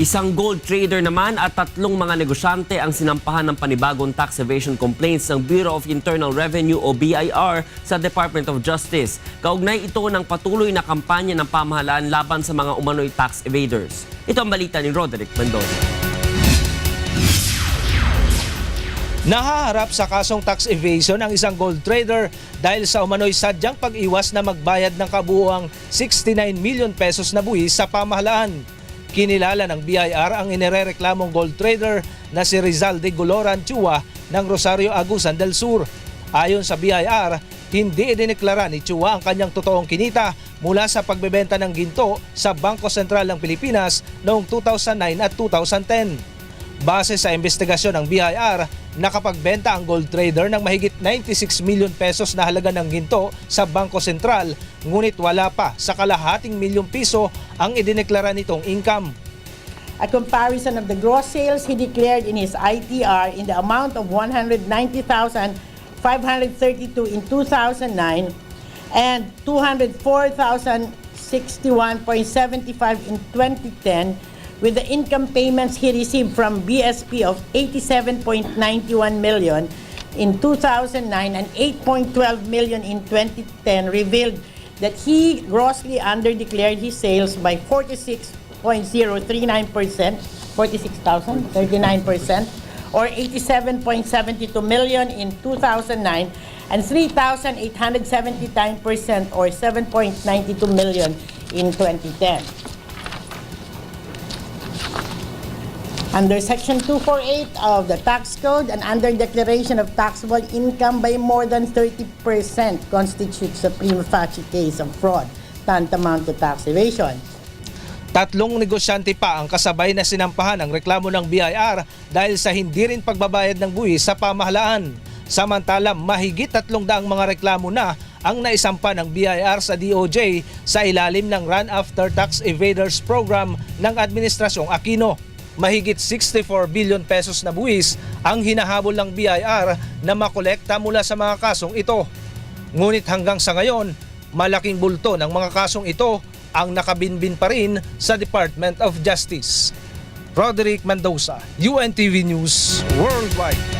Isang gold trader naman at tatlong mga negosyante ang sinampahan ng panibagong tax evasion complaints ng Bureau of Internal Revenue o BIR sa Department of Justice. Kaugnay ito ng patuloy na kampanya ng pamahalaan laban sa mga umano'y tax evaders. Ito ang balita ni Roderick Mendoza. Nahaharap sa kasong tax evasion ang isang gold trader dahil sa umano'y sadyang pag-iwas na magbayad ng kabuuang 69 million pesos na buwis sa pamahalaan. Kinilala ng BIR ang inirereklamong gold trader na si Rizal de Goloran Chua ng Rosario Agusan del Sur. Ayon sa BIR, hindi idineklara ni Chua ang kanyang totoong kinita mula sa pagbebenta ng ginto sa Bangko Sentral ng Pilipinas noong 2009 at 2010. Base sa investigasyon ng BIR, nakapagbenta ang gold trader ng mahigit 96 million pesos na halaga ng ginto sa Bangko Sentral, ngunit wala pa sa kalahating milyong piso ang idineklara nitong income. A comparison of the gross sales he declared in his ITR in the amount of 190,532 in 2009 and 204,061.75 in 2010 with the income payments he received from BSP of 87.91 million in 2009 and 8.12 million in 2010 revealed that he grossly underdeclared his sales by 46.039%, 46,000, 39%, or 87.72 million in 2009 and 3,879% or 7.92 million in 2010. Under Section 248 of the Tax Code, an underdeclaration of taxable income by more than 30% constitutes a prima facie case of fraud, tantamount to tax evasion. Tatlong negosyante pa ang kasabay na sinampahan ng reklamo ng BIR dahil sa hindi rin pagbabayad ng buwis sa pamahalaan. Samantala, mahigit tatlong daang mga reklamo na ang naisampa ng BIR sa DOJ sa ilalim ng Run After Tax Evaders Program ng Administrasyong Aquino. Mahigit 64 billion pesos na buwis ang hinahabol ng BIR na makolekta mula sa mga kasong ito. Ngunit hanggang sa ngayon, malaking bulto ng mga kasong ito ang nakabinbin pa rin sa Department of Justice. Roderick Mendoza, UNTV News Worldwide.